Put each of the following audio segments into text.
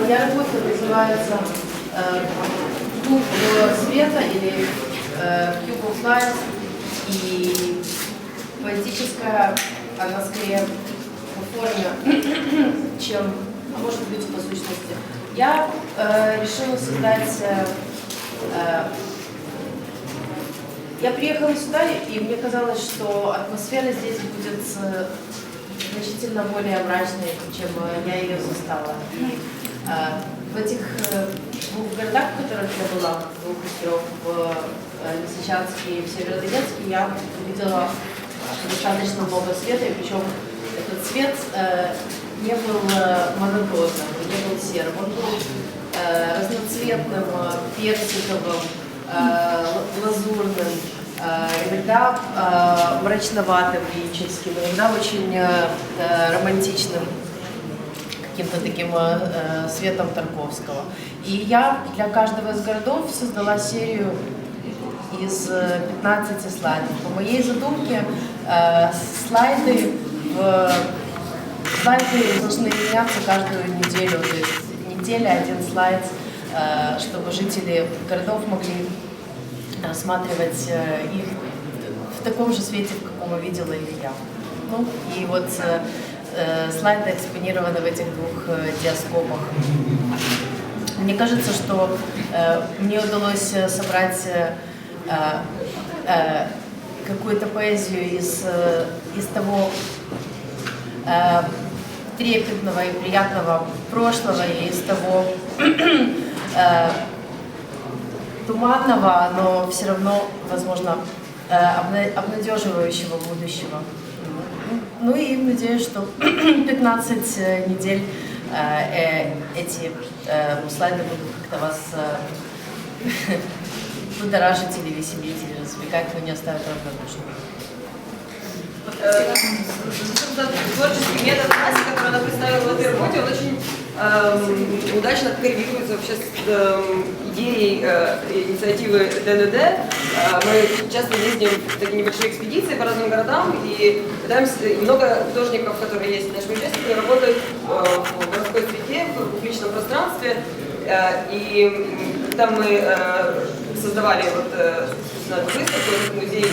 Моя работа называется э, «Клуб света» или э, «Cube of Light». И поэтическая, она скорее по форме, чем, а может быть, по сущности. Я э, решила создать... Э, э, я приехала сюда, и мне казалось, что атмосфера здесь будет э, значительно более мрачной, чем э, я ее застала. Э, в этих э, двух городах, в которых я была, в двух мастеров, в э, Лисичанске и в Северодонецке, я увидела достаточно много света, и причем этот цвет э, не был э, монотонным, не был серым, он был э, разноцветным, э, персиковым, э, лазурным, э, иногда э, мрачноватым лирическим, иногда очень э, э, романтичным каким-то таким э, светом Тарковского. И я для каждого из городов создала серию из э, 15 слайдов. По моей задумке э, слайды, в, слайды должны меняться каждую неделю, то есть неделя один слайд, э, чтобы жители городов могли рассматривать э, их в таком же свете, в каком видела их я. Ну, и вот э, э, слайды экспонированы в этих двух э, диаскопах. Мне кажется, что э, мне удалось э, собрать э, э, какую-то поэзию из, э, из того э, трепетного и приятного прошлого, и из того э, туманного, но все равно, возможно, э, обна- обнадеживающего будущего. Ну и надеюсь, что 15 э, недель э, э, эти э, слайды будут как-то вас э, будоражить или веселить, или развлекать, но не оставят равнодушным. Э, творческий метод который она представила в работе, он очень эм, удачно коррелируется вообще с эм, идеей э, инициативы ДНД. Э, мы часто ездим в такие небольшие экспедиции по разным городам и пытаемся, и много художников, которые есть в нашем участке, работают э, в городской среде, в публичном пространстве. И м, когда мы создавали вот, выставку, этот музей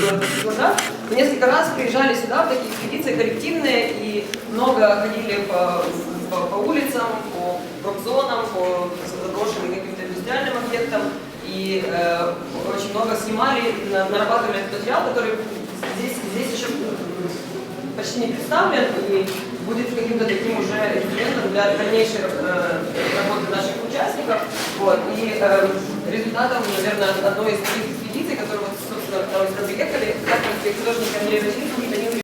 города мы несколько раз приезжали сюда, в такие экспедиции коллективные, и много ходили по, по, по улицам, промзонам, по заброшенным каким-то индустриальным объектам, и э, очень много снимали, на- нарабатывали этот материал, который здесь, здесь еще почти не представлен и будет каким-то таким уже референтом для дальнейшей э, работы наших участников. Вот. И э, результатом, наверное, одной из таких экспедиций, которую, вот, собственно, сюда приехали, как раз художник Андрей Васильевич